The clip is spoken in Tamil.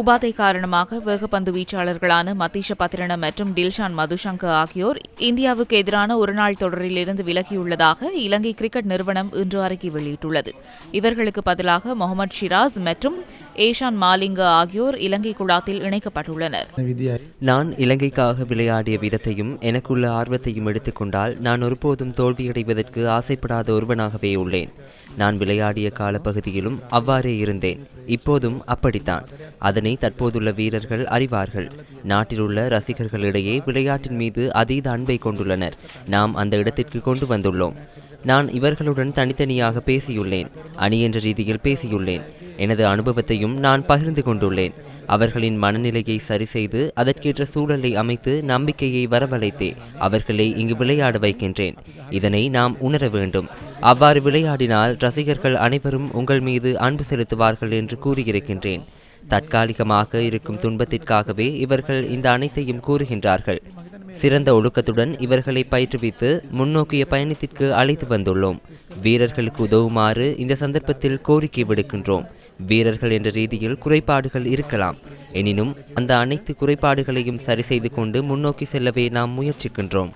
உபாதை காரணமாக வேகப்பந்து வீச்சாளர்களான மதீஷ பத்ரன மற்றும் டில்ஷான் மதுசங்கர் ஆகியோர் இந்தியாவுக்கு எதிரான ஒருநாள் தொடரிலிருந்து விலகியுள்ளதாக இலங்கை கிரிக்கெட் நிறுவனம் இன்று அறிக்கை வெளியிட்டுள்ளது. இவர்களுக்கு பதிலாக முகமது ஷிராஸ் மற்றும் ஏஷான் மாலிங்க ஆகியோர் இலங்கை குழாத்தில் இணைக்கப்பட்டுள்ளனர். நான் இலங்கைக்காக விளையாடிய விதத்தையும் எனக்குள்ள ஆர்வத்தையும் எடுத்துக்கொண்டால் நான் ஒருபோதும் தோல்வியடைவதற்கு ஆசைப்படாத ஒருவனாகவே உள்ளேன். நான் விளையாடிய காலப்பகுதியிலும் அவ்வாறே இருந்தேன். இப்போதும் அப்படித்தான். அதனை தற்போதுள்ள வீரர்கள் அறிவார்கள். நாட்டிலுள்ள ரசிகர்களிடையே விளையாட்டின் மீது அதீத அன்பை கொண்டுள்ளனர். நாம் அந்த இடத்திற்கு கொண்டு வந்துள்ளோம். நான் இவர்களுடன் தனித்தனியாக பேசியுள்ளேன். அணி என்ற ரீதியில் பேசியுள்ளேன். எனது அனுபவத்தையும் நான் பகிர்ந்து கொண்டுள்ளேன். அவர்களின் மனநிலையை சரி செய்து அதற்கேற்ற சூழலை அமைத்து நம்பிக்கையை வரவழைத்தே அவர்களை இங்கு விளையாட வைக்கின்றேன். இதனை நாம் உணர வேண்டும். அவ்வாறு விளையாடினால் ரசிகர்கள் அனைவரும் உங்கள் மீது அன்பு செலுத்துவார்கள் என்று கூறியிருக்கின்றேன். தற்காலிகமாக இருக்கும் துன்பத்திற்காகவே இவர்கள் இந்த அனைத்தையும் கூறுகின்றார்கள். சிறந்த ஒழுக்கத்துடன் இவர்களை பயிற்றுவித்து முன்னோக்கிய பயணத்திற்கு அழைத்து வந்துள்ளோம். வீரர்களுக்கு உதவுமாறு இந்த சந்தர்ப்பத்தில் கோரிக்கை விடுக்கின்றோம். வீரர்கள் என்ற ரீதியில் குறைபாடுகள் இருக்கலாம். எனினும் அந்த அனைத்து குறைபாடுகளையும் சரி செய்து கொண்டு முன்னோக்கி செல்லவே நாம் முயற்சிக்கின்றோம்.